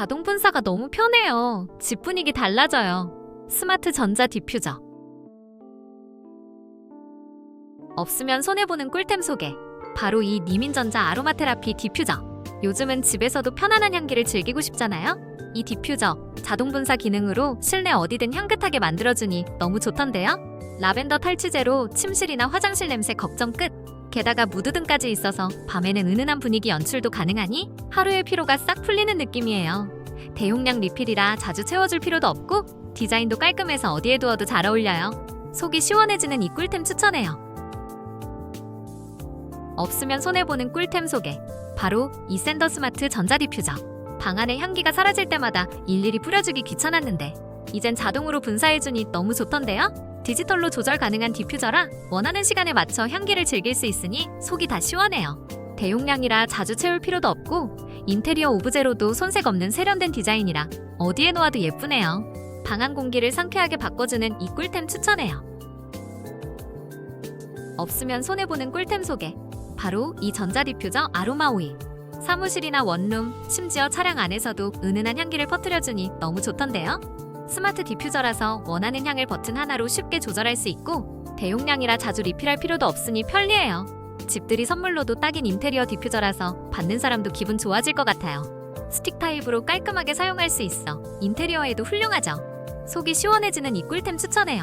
자동 분사가 너무 편해요. 집 분위기 달라져요. 스마트 전자 디퓨저. 없으면 손해보는 꿀템 소개. 바로 이 니민전자 아로마 테라피 디퓨저. 요즘은 집에서도 편안한 향기를 즐기고 싶잖아요? 이 디퓨저, 자동 분사 기능으로 실내 어디든 향긋하게 만들어주니 너무 좋던데요? 라벤더 탈취제로 침실이나 화장실 냄새 걱정 끝! 게다가 무드등까지 있어서 밤에는 은은한 분위기 연출도 가능하니 하루의 피로가 싹 풀리는 느낌이에요. 대용량 리필이라 자주 채워줄 필요도 없고 디자인도 깔끔해서 어디에 두어도 잘 어울려요. 속이 시원해지는 이 꿀템 추천해요. 없으면 손해보는 꿀템 소개. 바로 이 샌더 스마트 전자 디퓨저. 방 안에 향기가 사라질 때마다 일일이 뿌려주기 귀찮았는데 이젠 자동으로 분사해주니 너무 좋던데요? 디지털로 조절 가능한 디퓨저라 원하는 시간에 맞춰 향기를 즐길 수 있으니 속이 다 시원해요. 대용량이라 자주 채울 필요도 없고 인테리어 오브제로도 손색 없는 세련된 디자인이라 어디에 놓아도 예쁘네요. 방안 공기를 상쾌하게 바꿔주는 이 꿀템 추천해요. 없으면 손해보는 꿀템 소개. 바로 이 전자 디퓨저 아로마 오일. 사무실이나 원룸, 심지어 차량 안에서도 은은한 향기를 퍼뜨려주니 너무 좋던데요? 스마트 디퓨저라서 원하는 향을 버튼 하나로 쉽게 조절할 수 있고 대용량이라 자주 리필할 필요도 없으니 편리해요. 집들이 선물로도 딱인 인테리어 디퓨저라서 받는 사람도 기분 좋아질 것 같아요. 스틱 타입으로 깔끔하게 사용할 수 있어 인테리어에도 훌륭하죠. 속이 시원해지는 이 꿀템 추천해요.